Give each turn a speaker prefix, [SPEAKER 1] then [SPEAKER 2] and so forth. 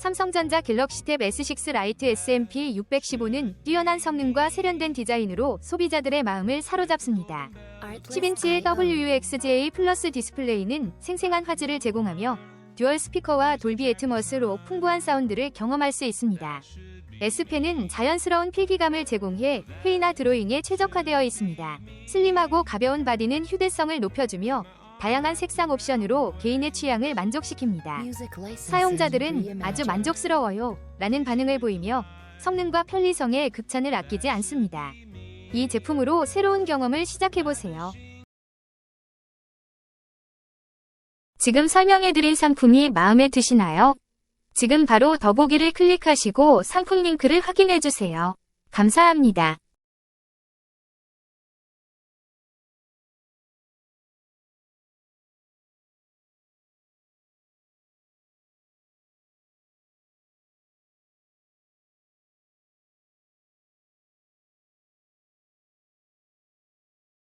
[SPEAKER 1] 삼성전자 갤럭시 탭 S6 라이트 SMP 615는 뛰어난 성능과 세련된 디자인으로 소비자들의 마음을 사로잡습니다. 10인치의 WUXGA 플러스 디스플레이는 생생한 화질을 제공하며 듀얼 스피커와 돌비 애트머스로 풍부한 사운드를 경험할 수 있습니다. S펜은 자연스러운 필기감을 제공해 회의나 드로잉에 최적화되어 있습니다. 슬림하고 가벼운 바디는 휴대성을 높여주며 다양한 색상 옵션으로 개인의 취향을 만족시킵니다. 사용자들은 아주 만족스러워요 라는 반응을 보이며 성능과 편리성에 극찬을 아끼지 않습니다. 이 제품으로 새로운 경험을 시작해보세요. 지금 설명해드린 상품이 마음에 드시나요? 지금 바로 더보기를 클릭하시고 상품 링크를 확인해주세요. 감사합니다.